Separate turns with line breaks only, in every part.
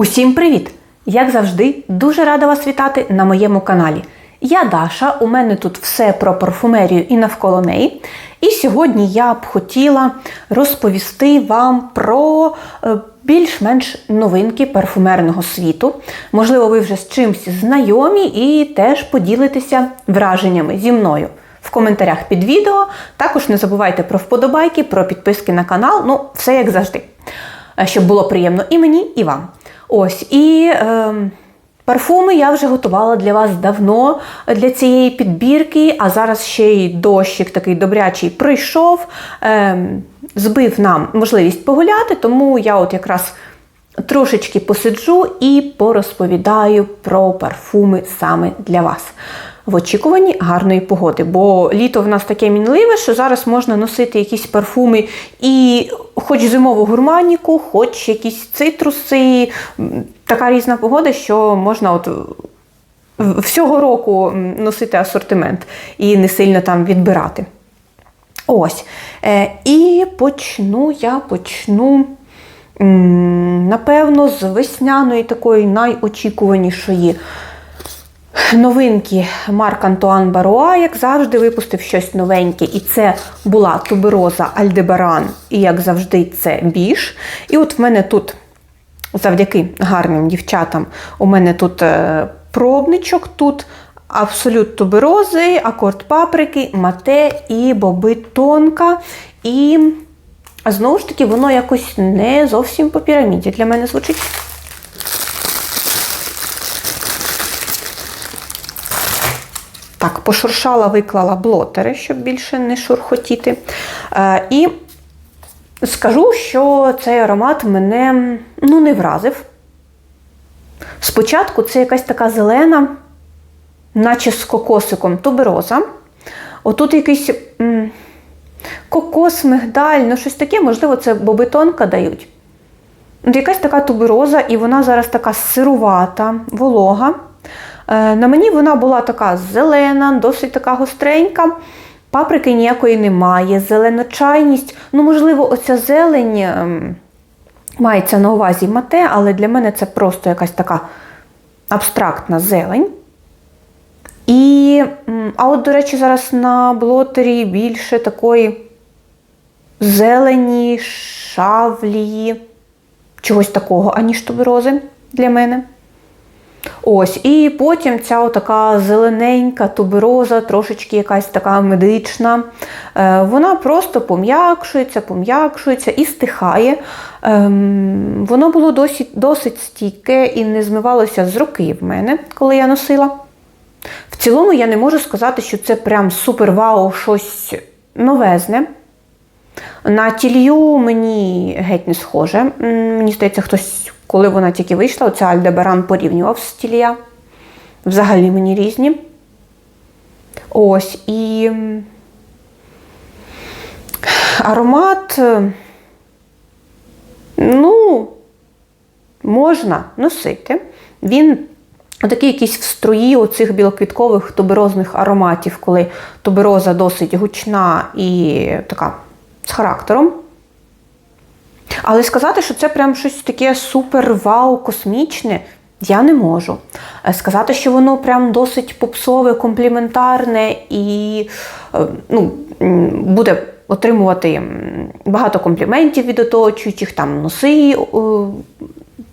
Усім привіт! Як завжди, дуже рада вас вітати на моєму каналі. Я Даша, у мене тут все про парфумерію і навколо неї. І сьогодні я б хотіла розповісти вам про е, більш-менш новинки парфумерного світу. Можливо, ви вже з чимось знайомі і теж поділитеся враженнями зі мною в коментарях під відео. Також не забувайте про вподобайки, про підписки на канал, ну, все як завжди. Е, Щоб було приємно і мені, і вам. Ось, і е, парфуми я вже готувала для вас давно для цієї підбірки, а зараз ще й дощик такий добрячий прийшов, ем, збив нам можливість погуляти, тому я от якраз трошечки посиджу і порозповідаю про парфуми саме для вас. В очікуванні гарної погоди, бо літо в нас таке мінливе, що зараз можна носити якісь парфуми і хоч зимову гурманіку, хоч якісь цитруси. Така різна погода, що можна от всього року носити асортимент і не сильно там відбирати. Ось. Е, і почну я почну. Напевно, з весняної такої найочікуванішої новинки Марк Антуан Баруа, як завжди, випустив щось новеньке. І це була тубероза Альдебаран, і як завжди, це біж. І от в мене тут, завдяки гарним дівчатам, у мене тут е, пробничок, тут абсолют туберози, акорд паприки, мате і боби тонка. І знову ж таки, воно якось не зовсім по піраміді для мене звучить. Так, пошуршала, виклала блотери, щоб більше не шурхотіти. Е, і скажу, що цей аромат мене ну, не вразив. Спочатку це якась така зелена, наче з кокосиком тубероза. Отут якийсь кокос, мигдаль, ну щось таке, можливо, це боби тонка дають. От якась така тубероза, і вона зараз така сирувата, волога. Е, На мені вона була така зелена, досить така гостренька. Паприки ніякої немає, зеленочайність. Ну, можливо, оця зелень ем, мається на увазі мате, але для мене це просто якась така абстрактна зелень. І, а от, до речі, зараз на блотері більше такої зелені, шавлії, чогось такого, аніж туберози для мене. Ось, і потім ця така зелененька тубероза, трошечки якась така медична. Е, Вона просто пом'якшується, пом'якшується і стихає. Ем, Воно було досить, досить стійке і не змивалося з руки в мене, коли я носила. В цілому я не можу сказати, що це прям супер-вау, щось новезне. На тілью мені геть не схоже. Мені здається, хтось, коли вона тільки вийшла, оця Альдебаран порівнював з тілья. Взагалі мені різні. Ось і аромат, е, ну, можна носити. Він такий якийсь в струї оцих білоквіткових туберозних ароматів, коли тубероза досить гучна і така з характером. Але сказати, що це прям щось таке супер-вау, космічне, я не можу. Е, Сказати, що воно прям досить попсове, компліментарне і е, ну, буде отримувати багато компліментів від оточуючих, там носи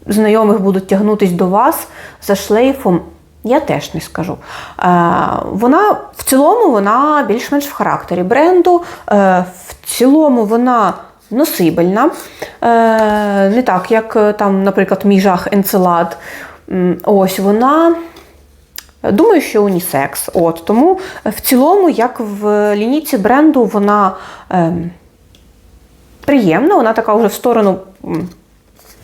знайомих будуть тягнутись до вас за шлейфом. Я теж не скажу. Е, вона в цілому вона більш-менш в характері бренду. В цілому вона носибельна. Е, не так, як е, там, наприклад, мій жах Енцелад. Ось вона. Думаю, що унісекс. От, тому в цілому, як в лінійці бренду, вона ем, приємна, вона така вже в сторону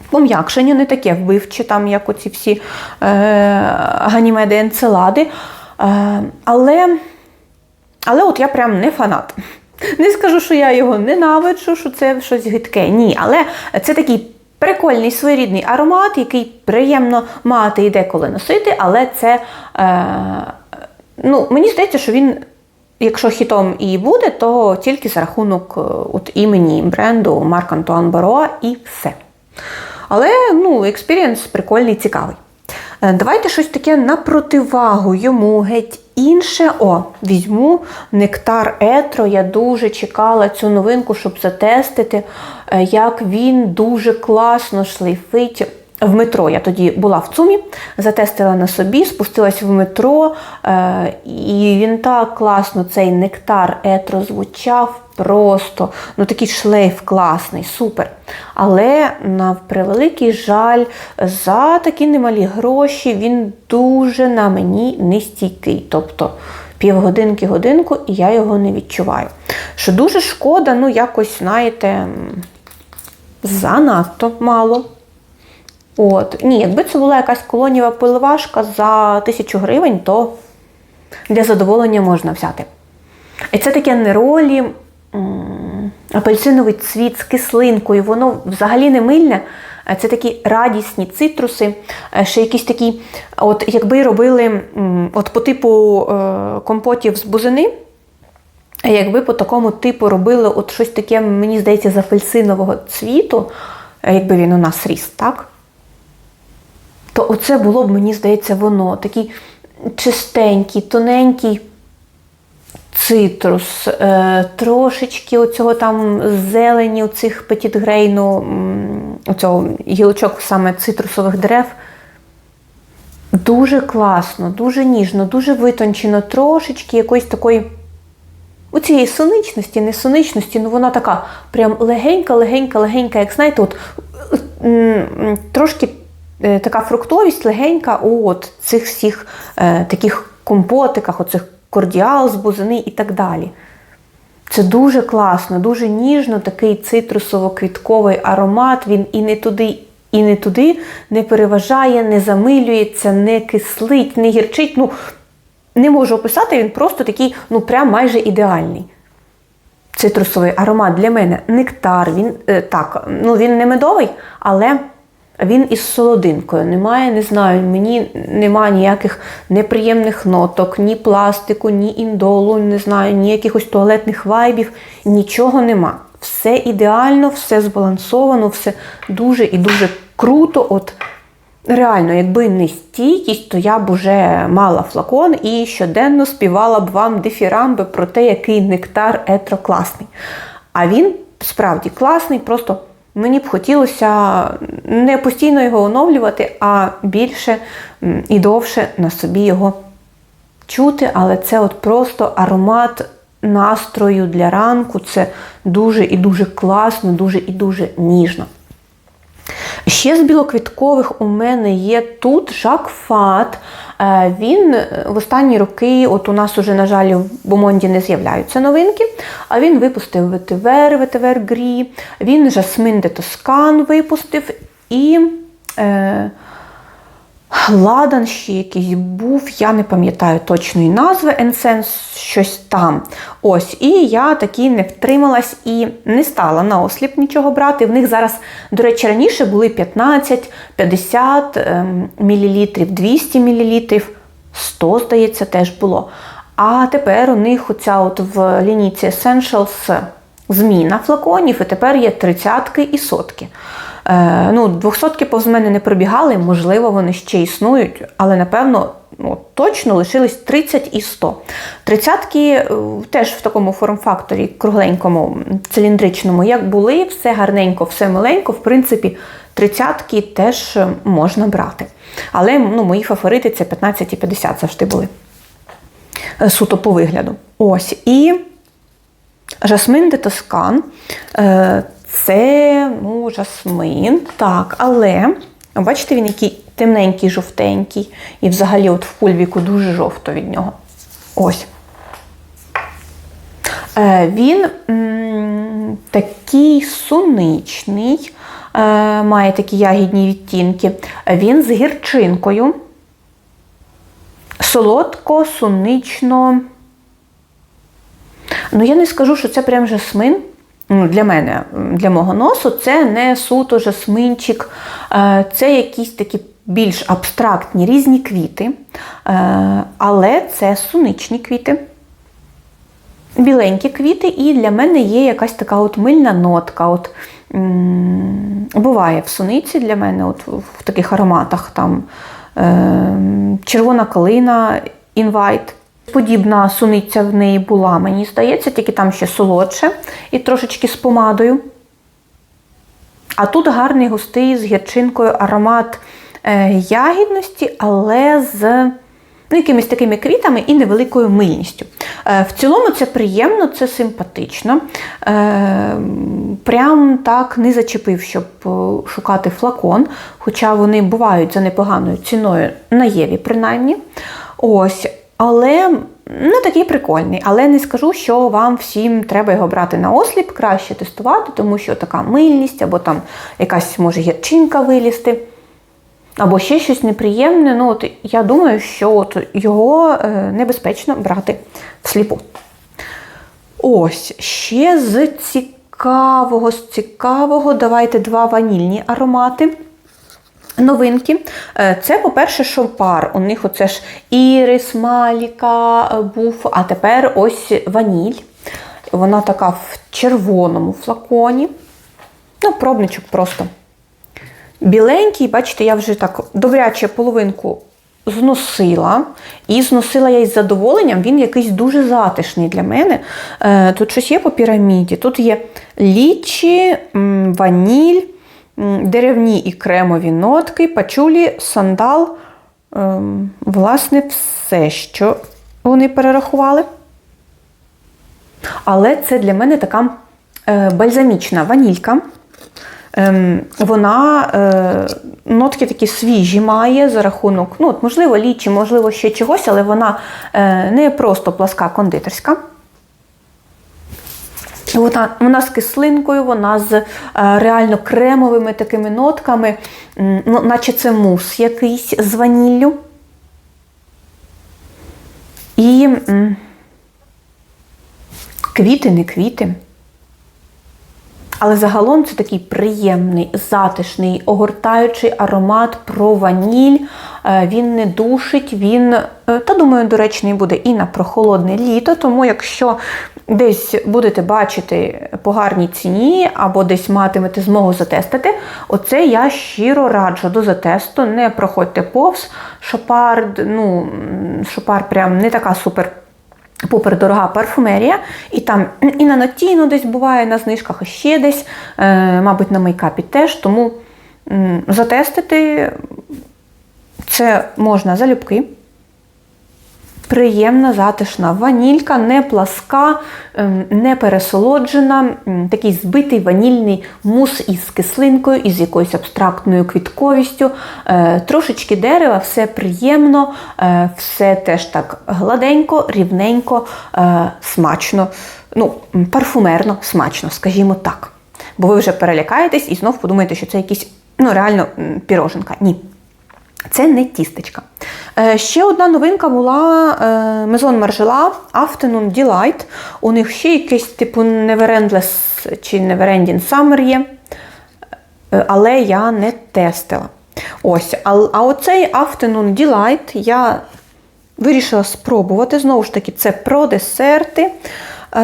пом'якшення, не таке вбивче, там, як оці всі е, ганімеди енцелади. Е, але, але от я прям не фанат. Не скажу, що я його ненавиджу, що це щось гидке. Ні, але це такий прикольний своєрідний аромат, який приємно мати і деколи носити, але це. Е, ну, мені здається, що він якщо хітом і буде, то тільки за рахунок е, от імені бренду Марк Антуан Бароа і все. Але ну, експірієнс прикольний, цікавий. Е, Давайте щось таке на противагу йому геть інше. О, візьму нектар Етро. Я дуже чекала цю новинку, щоб затестити, е, як він дуже класно шлейфить. В метро я тоді була в ЦУМі, затестила на собі, спустилась в метро, е, і він так класно, цей нектар етро звучав просто. Ну такий шлейф класний, супер. Але на превеликий жаль, за такі немалі гроші він дуже на мені нестійкий. Тобто півгодинки, годинку, і я його не відчуваю. Що дуже шкода, ну якось, знаєте, занадто мало. От. Ні, якби це була якась колонієва пиливашка за тисячу гривень, то для задоволення можна взяти. І це таке неролі, апельсиновий цвіт з кислинкою, воно взагалі не мильне. Це такі радісні цитруси, е, ще якісь такі, от якби робили от по типу е, компотів з бузини, якби по такому типу робили от щось таке, мені здається, з апельсинового цвіту, якби він у нас ріс, так? То оце було б, мені здається, воно. Такий чистенький, тоненький цитрус, е, трошечки оцього там зелені, оцих петітгрейну, оцього гілочок саме цитрусових дерев. Дуже класно, дуже ніжно, дуже витончено, трошечки якоїсь такої. У цієї соничності, не соничності, ну вона така прям легенька, легенька, легенька, як знаєте, от трошки така фруктовість легенька у от цих всіх е, таких компотиках, оцих кордіал з бузини і так далі. Це дуже класно, дуже ніжно, такий цитрусово-квітковий аромат. Він і не туди, і не туди не переважає, не замилюється, не кислить, не гірчить. Ну, не можу описати, він просто такий, ну, прям майже ідеальний. Цитрусовий аромат для мене нектар. Він е, так, ну він не медовий, але він із солодинкою. Немає, не знаю, мені немає ніяких неприємних ноток, ні пластику, ні індолу, не знаю, ні якихось туалетних вайбів, нічого нема. Все ідеально, все збалансовано, все дуже і дуже круто. От Реально, якби не стійкість, то я б уже мала флакон і щоденно співала б вам дифірамби про те, який нектар етро класний. А він справді класний, просто мені б хотілося не постійно його оновлювати, а більше і довше на собі його чути. Але це от просто аромат настрою для ранку. Це дуже і дуже класно, дуже і дуже ніжно. Ще з білоквіткових у мене є тут Жак Фат. Е, Він е, в останні роки, от у нас уже, на жаль, в Бомонді не з'являються новинки, а він випустив ветивер, ветивер Грі, він Жасмин де Тоскан випустив і. Е, Ладан ще якийсь був, я не пам'ятаю точної назви, Енсенс, щось там. Ось, і я таки не втрималась і не стала на осліп нічого брати. В них зараз, до речі, раніше були 15, 50 ем, мл, 200 мл, 100, здається, теж було. А тепер у них оця от в лінійці Essentials зміна флаконів, і тепер є тридцятки і сотки. Е, ну, двохсотки повз мене не пробігали, можливо, вони ще існують, але напевно ну, точно лишились 30 і 100. Тридцятки е, теж в такому форм-факторі, кругленькому, циліндричному, як були, все гарненько, все миленько, в принципі, тридцятки теж можна брати. Але ну, мої фаворити це 15 і 50 завжди були. Е, Суто по вигляду. Ось. І Жасмин де Тоскан. Це ну, жасмин, так, але бачите, він який темненький, жовтенький. І взагалі от в пульвіку дуже жовто від нього. Ось. Е, Він м, такий суничний, е, має такі ягідні відтінки. Він з гірчинкою. Солодко, сунично. Ну, я не скажу, що це прям жасмин. Ну, Для мене, для мого носу, це не суто жасминчик, е, це якісь такі більш абстрактні різні квіти, е, але це суничні квіти. біленькі квіти, і для мене є якась така от мильна нотка. От, буває в суниці для мене, от в таких ароматах там е, червона калина, інвайт. Подібна суниця в неї була, мені здається, тільки там ще солодше і трошечки з помадою. А тут гарний густий з гірчинкою аромат е, ягідності, але з ну, якимись такими квітами і невеликою мильністю. Е, в цілому це приємно, це симпатично. Е, прям так не зачепив, щоб шукати флакон, хоча вони бувають за непоганою ціною на Єві, принаймні. Ось. Але ну, такий прикольний. Але не скажу, що вам всім треба його брати на осліп, краще тестувати, тому що така мильність, або там якась може гірчинка вилізти, або ще щось неприємне. Ну, от Я думаю, що от його е, небезпечно брати всліпу. Ось, ще з цікавого, з цікавого, давайте два ванільні аромати. Новинки. Е, Це, по-перше, шопар. У них оце ж ірис, маліка е, був, а тепер ось ваніль. Вона така в червоному флаконі. Ну, пробничок просто. Біленький, бачите, я вже так добряче половинку зносила. І зносила я із задоволенням, він якийсь дуже затишний для мене. Е, Тут щось є по піраміді. Тут є лічі, ваніль, деревні і кремові нотки, пачулі, сандал. Ем, Власне, все, що вони перерахували. Але це для мене така е, бальзамічна ванілька. Ем, вона е, нотки такі свіжі має за рахунок, ну, от, можливо, лічі, можливо, ще чогось, але вона е, не просто пласка кондитерська. Вона, вона з кислинкою, вона з е, реально кремовими такими нотками, ну, наче це мус якийсь з ваніллю. І м, квіти, не квіти. Але загалом це такий приємний, затишний, огортаючий аромат про ваніль. Е, Він не душить, він, е, та думаю, доречний буде і на прохолодне літо. Тому якщо десь будете бачити по гарній ціні або десь матимете змогу затестити, оце я щиро раджу до затесту. Не проходьте повз. Шопар, ну, шопар прям не така супер. Попер дорога парфумерія, і там і на Нотіно десь буває на знижках, і ще десь, е, мабуть, на мейкапі теж. Тому затестити це можна залюбки. Приємна, затишна ванілька, не пласка, ем, не пересолоджена, такий збитий ванільний мус із кислинкою, із якоюсь абстрактною квітковістю, е, трошечки дерева, все приємно, е, все теж так гладенько, рівненько, е, смачно, ну, парфумерно, смачно, скажімо так. Бо ви вже перелякаєтесь і знов подумаєте, що це якісь ну, реально піроженка. Ні. Це не тістечка. Е, ще одна новинка була Maison Margiela Afternoon Delight. У них ще якийсь типу Neverendless чи Neverending Summer є, Е, але я не тестила. Ось, а, а оцей Afternoon Delight я вирішила спробувати. Знову ж таки, це про десерти. Е,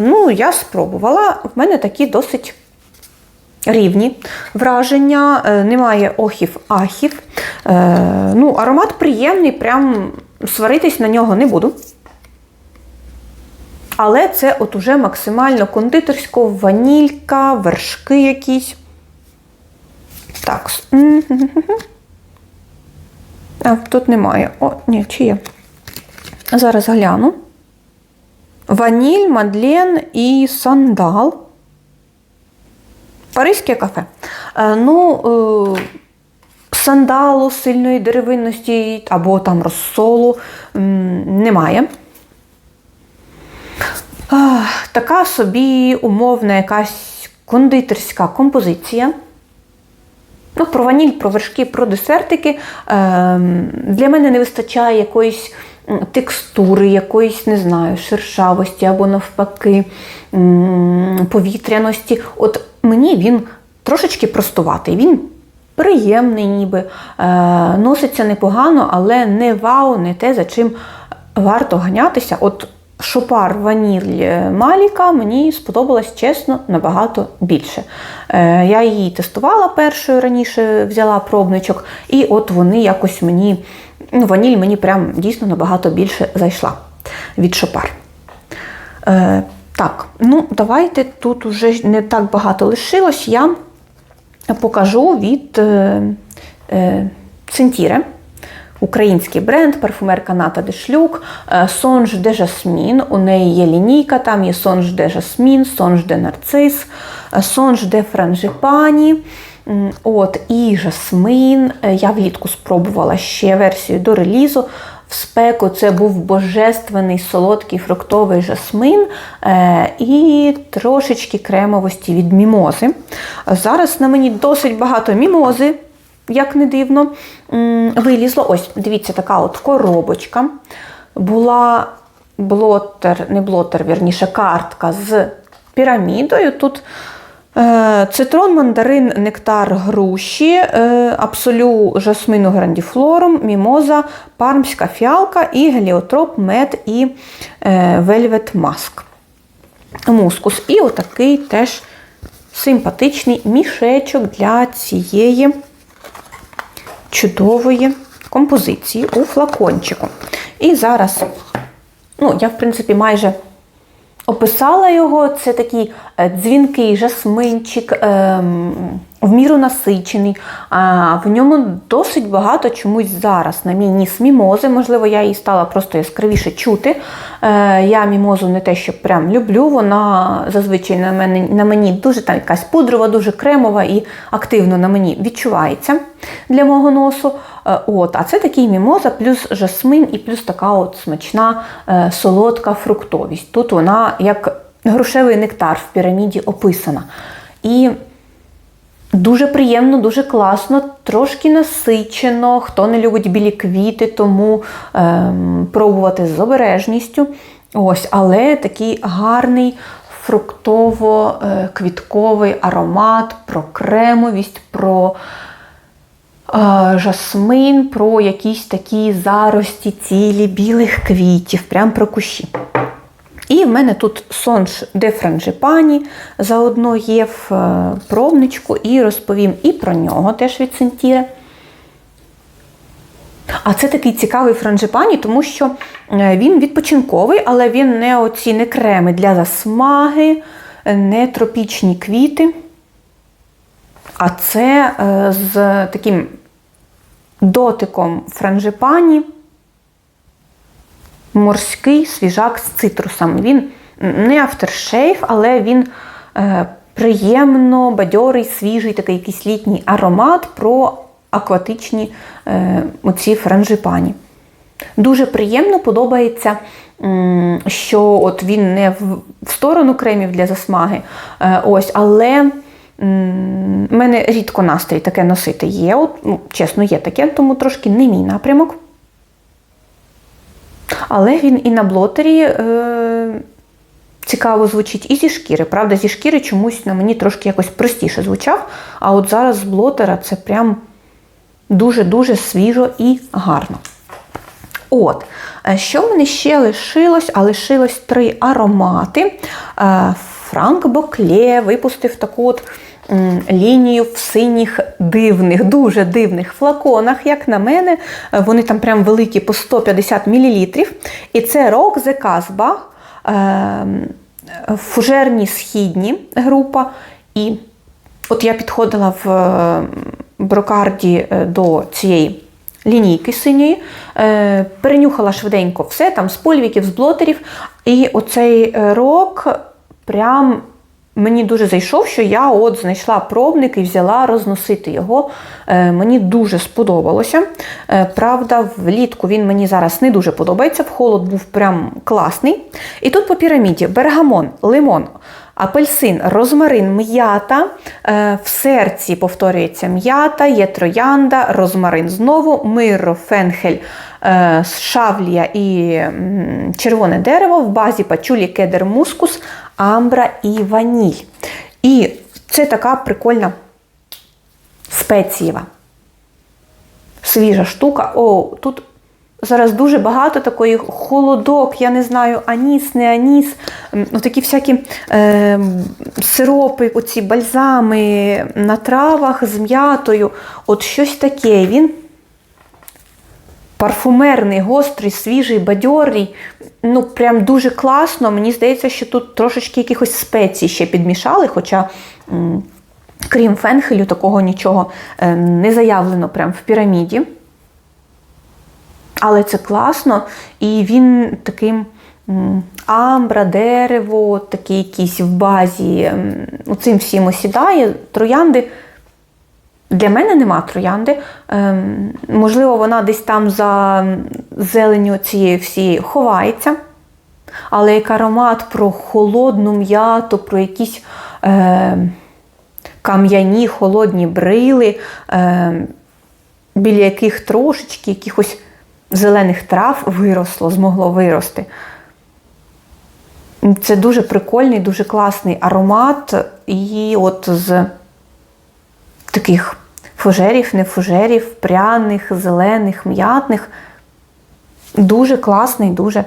ну, я спробувала. В мене такі досить рівні враження, е, немає охів-ахів. Е, ну, аромат приємний, прям сваритись на нього не буду. Але це от уже максимально кондитерсько, ванілька, вершки якісь. Так. А, тут немає. О, ні, чи є. Зараз гляну. Ваніль, мадлен і сандал. Паризьке кафе. Е, ну, е, сандалу сильної деревинності або там розсолу немає. Така собі умовна якась кондитерська композиція. Ну, про ваніль, про вершки, про десертики. Для мене не вистачає якоїсь текстури, якоїсь, не знаю, шершавості або навпаки повітряності. От мені він трошечки простуватий. Він приємний, ніби, е, носиться непогано, але не вау, не те, за чим варто ганятися. От Шопар ваніль е, Маліка мені сподобалась чесно набагато більше. Е, Я її тестувала першою раніше, взяла пробничок, і от вони якось мені, ну, ваніль мені прям дійсно набагато більше зайшла від шопар. Е, Так, ну давайте тут уже не так багато лишилось. Я покажу від е, е, Центіре. Український бренд, парфумерка Ната Дешлюк, Сонж де Жасмін. У неї є лінійка, там є Сонж де Жасмін, Сонж де Нарцис, Сонж де Франжипані. От, і жасмин. Е, Я влітку спробувала ще версію до релізу. В спеку це був божественний солодкий фруктовий жасмин е, і трошечки кремовості від мімози. Зараз на мені досить багато мімози, як не дивно, вилізло. Ось, дивіться, така от коробочка. Була блотер, не блотер, вірніше, картка з пірамідою. Тут цитрон, мандарин, нектар, груші, е, абсолю жасмину грандіфлорум, мімоза, пармська фіалка і геліотроп, мед і е, вельвет маск. Мускус. І отакий теж симпатичний мішечок для цієї чудової композиції у флакончику. І зараз, ну, я, в принципі, майже описала його. Це такий е, дзвінкий жасминчик, ем, в міру насичений. А в ньому досить багато чомусь зараз на мій ніс мімози. Можливо, я її стала просто яскравіше чути. Е, я мімозу не те, що прям люблю. Вона зазвичай на, мене, на мені дуже там якась пудрова, дуже кремова і активно на мені відчувається для мого носу. Е, От, а це такий мімоза, плюс жасмин і плюс така от смачна е, солодка фруктовість. Тут вона як грушевий нектар в піраміді описана. І Дуже приємно, дуже класно, трошки насичено. Хто не любить білі квіти, тому ем, пробувати з обережністю. Ось, Але такий гарний фруктово-квітковий аромат про кремовість, про е, жасмин, про якісь такі зарості цілі білих квітів, прям про кущі. І в мене тут сонж де франжипані заодно є в е, пробничку, і розповім і про нього теж від Сентіре. А це такий цікавий франжипані, тому що е, він відпочинковий, але він не оці не креми для засмаги, не тропічні квіти. А це е, з таким дотиком франжипані морський свіжак з цитрусом. Він не авторшейф, але він е, приємно, бадьорий, свіжий, такий якийсь літній аромат про акватичні е, оці франжипані. Дуже приємно подобається, що от він не в, сторону кремів для засмаги, е, ось, але в мене рідко настрій таке носити є. От, ну, Чесно, є таке, тому трошки не мій напрямок. Але він і на блотері е, цікаво звучить, і зі шкіри. Правда, зі шкіри чомусь на мені трошки якось простіше звучав. А от зараз з блотера це прям дуже-дуже свіжо і гарно. От, е, що в мене ще лишилось? А лишилось три аромати. Е, Франк Бокле випустив таку от лінію в синіх дивних, дуже дивних флаконах, як на мене. Вони там прям великі по 150 мл. І це Rock the Casbah, фужерні східні група. І от я підходила в брокарді е, до цієї. Лінійки синьої, е, перенюхала швиденько все, там з польвіків, з блотерів. І оцей е, рок прям Мені дуже зайшов, що я от знайшла пробник і взяла розносити його. Е, мені дуже сподобалося. Е, правда, влітку він мені зараз не дуже подобається, в холод був прям класний. І тут по піраміді бергамон, лимон, апельсин, розмарин, м'ята. Е, в серці повторюється м'ята, є троянда, розмарин знову, миро, фенхель, е, шавлія і червоне дерево, в базі пачулі, кедр, мускус амбра і ваніль. І це така прикольна спецієва. Свіжа штука. О, тут зараз дуже багато такої холодок, я не знаю, аніс, не аніс, ну, такі всякі е, сиропи, оці бальзами на травах з м'ятою. От щось таке. Він парфумерний, гострий, свіжий, бадьорий. Ну, прям дуже класно. Мені здається, що тут трошечки якихось спецій ще підмішали, хоча. Крім фенхелю, такого нічого е, не заявлено прям в піраміді. Але це класно, і він таким амбра, дерево, такий якийсь в базі, цим всім осідає. Троянди. Для мене нема троянди. Ем, можливо, вона десь там за зеленю цієї всієї ховається. Але як аромат про холодну м'яту, про якісь е, кам'яні холодні брили, е, біля яких трошечки якихось зелених трав виросло, змогло вирости. Це дуже прикольний, дуже класний аромат. І от з таких фужерів, не фужерів, пряних, зелених, м'ятних. Дуже класний, дуже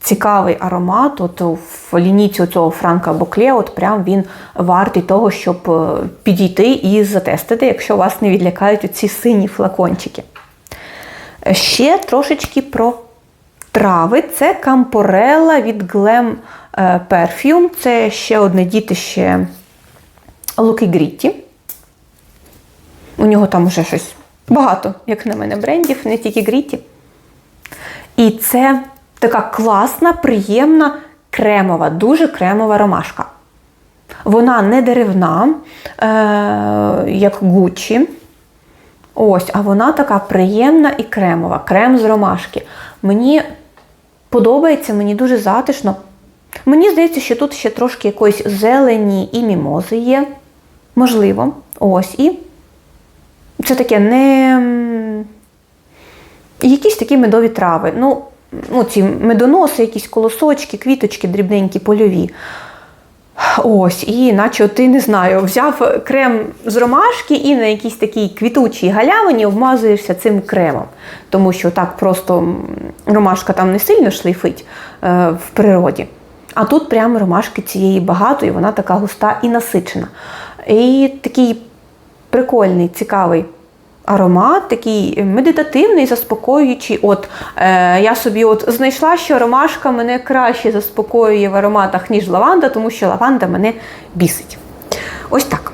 цікавий аромат. От в лінійці цього Франка Бокле, от прям він вартий того, щоб е, підійти і затестити, якщо вас не відлякають оці сині флакончики. Ще трошечки про трави. Це кампорела від Glam е, Perfume. Це ще одне дітище Луки Грітті. У нього там вже щось багато, як на мене, брендів, не тільки Грітті. І це така класна, приємна, кремова, дуже кремова ромашка. Вона не деревна, е- як Гуччі. Ось, а вона така приємна і кремова, крем з ромашки. Мені подобається, мені дуже затишно. Мені здається, що тут ще трошки якоїсь зелені і мімози є. Можливо. Ось і це таке не якісь такі медові трави. Ну, ну ці медоноси, якісь колосочки, квіточки, дрібненькі, польові. Ось, і наче ти не знаю, взяв крем з ромашки і на якійсь такій квітучій галявині обмазуєшся цим кремом. Тому що так просто ромашка там не сильно шлейфить е, в природі. А тут прямо ромашки цієї багато, і вона така густа і насичена. І такий прикольний, цікавий аромат, такий медитативний, заспокоюючий. От е, я собі от знайшла, що ромашка мене краще заспокоює в ароматах, ніж лаванда, тому що лаванда мене бісить. Ось так.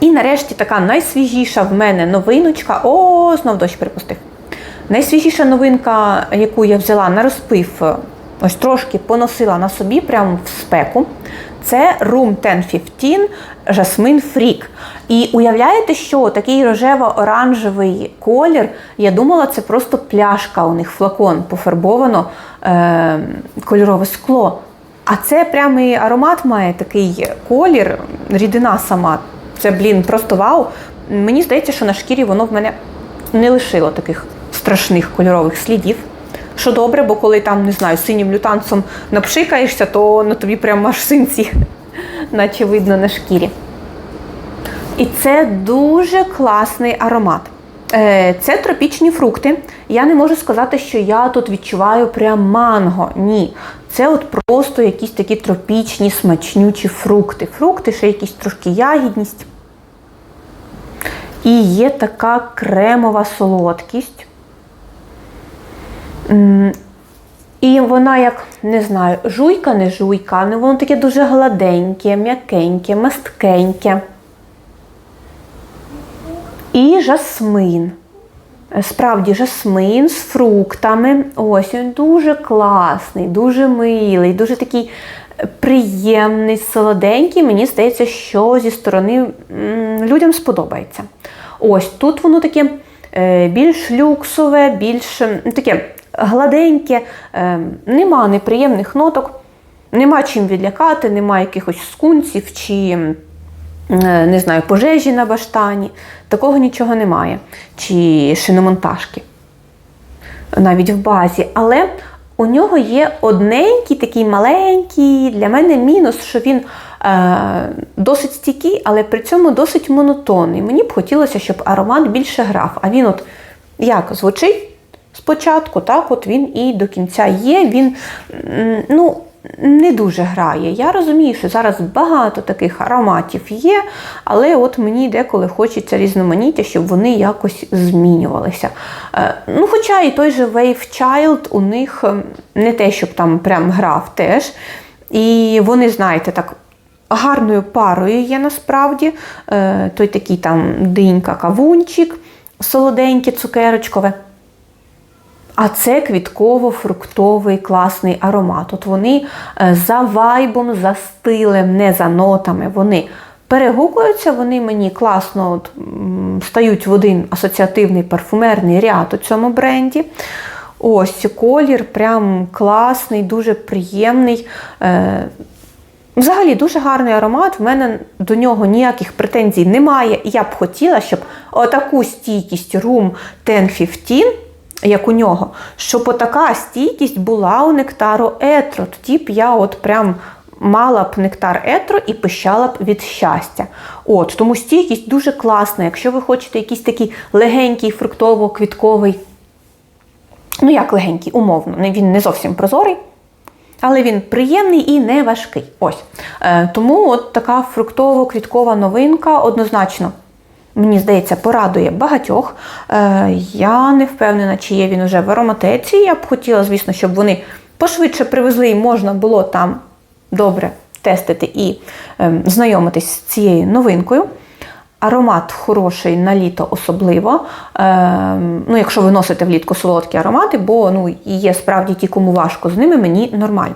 І нарешті така найсвіжіша в мене новиночка. О, знов дощ припустив. Найсвіжіша новинка, яку я взяла на розпив, ось трошки поносила на собі, прямо в спеку. Це Room 1015 Jasmine Freak. І уявляєте, що такий рожево-оранжевий колір, я думала, це просто пляшка у них флакон пофарбовано е, кольорове скло. А це прямий аромат має такий колір, рідина сама. Це, блін, просто вау. Мені здається, що на шкірі воно в мене не лишило таких страшних кольорових слідів. Що добре, бо коли там, не знаю, синім лютанцем напшикаєшся, то на тобі прямо аж синці, наче видно на шкірі. І це дуже класний аромат. Е, Це тропічні фрукти. Я не можу сказати, що я тут відчуваю прям манго. Ні. Це от просто якісь такі тропічні, смачнючі фрукти. Фрукти, ще якісь трошки ягідність. І є така кремова солодкість. І вона як, не знаю, жуйка, не жуйка, але воно таке дуже гладеньке, м'якеньке, масткеньке. І жасмин. Справді, жасмин з фруктами. Ось він дуже класний, дуже милий, дуже такий приємний, солоденький. Мені здається, що зі сторони людям сподобається. Ось тут воно таке е, більш люксове, більш таке гладеньке, е, нема неприємних ноток, нема чим відлякати, нема якихось скунців чи. е, Не знаю, пожежі на баштані, такого нічого немає. Чи шиномонтажки навіть в базі. Але у нього є одненький такий маленький для мене мінус, що він е, досить стійкий, але при цьому досить монотонний. Мені б хотілося, щоб аромат більше грав. А він от як звучить? Спочатку, так от він і до кінця є. Він ну, не дуже грає. Я розумію, що зараз багато таких ароматів є, але от мені деколи хочеться різноманіття, щоб вони якось змінювалися. Е, Ну, Хоча і той же Wave Child у них ем, не те, щоб там прям грав теж. І вони, знаєте, так. Гарною парою є насправді. Е, той такий там динька кавунчик, солоденьке, цукерочкове. А це квітково-фруктовий класний аромат. От вони е, за вайбом, за стилем, не за нотами. Вони перегукуються, вони мені класно от, стають в один асоціативний парфумерний ряд у цьому бренді. Ось колір прям класний, дуже приємний. Е, Взагалі дуже гарний аромат. В мене до нього ніяких претензій немає. Я б хотіла, щоб отаку стійкість Room 1015, як у нього, щоб отака стійкість була у нектару Етро. Тоді б я от прям мала б нектар Етро і пищала б від щастя. От, тому стійкість дуже класна. Якщо ви хочете якийсь такий легенький, фруктово-квітковий, ну як легенький, умовно, він не зовсім прозорий. Але він приємний і не важкий. Ось. Е, тому от така фруктово-квіткова новинка однозначно, мені здається, порадує багатьох. Е, я не впевнена, чи є він уже в ароматеці. Я б хотіла, звісно, щоб вони пошвидше привезли і можна було там добре тестити і ем, знайомитись з цією новинкою. Аромат хороший на літо особливо. Ем, ну, якщо ви носите влітку солодкі аромати, бо ну, є справді ті, кому важко з ними, мені нормально.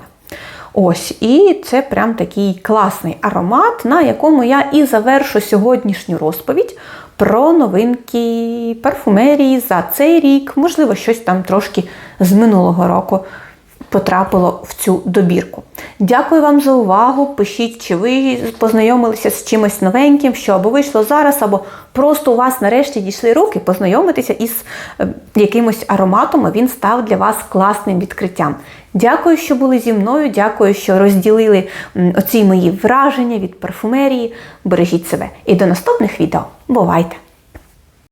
Ось, і це прям такий класний аромат, на якому я і завершу сьогоднішню розповідь про новинки парфумерії за цей рік, можливо, щось там трошки з минулого року потрапило в цю добірку. Дякую вам за увагу. Пишіть, чи ви познайомилися з чимось новеньким, що або вийшло зараз, або просто у вас нарешті дійшли руки познайомитися із е, якимось ароматом, а він став для вас класним відкриттям. Дякую, що були зі мною. Дякую, що розділили оці мої враження від парфумерії. Бережіть себе. І до наступних відео. Бувайте!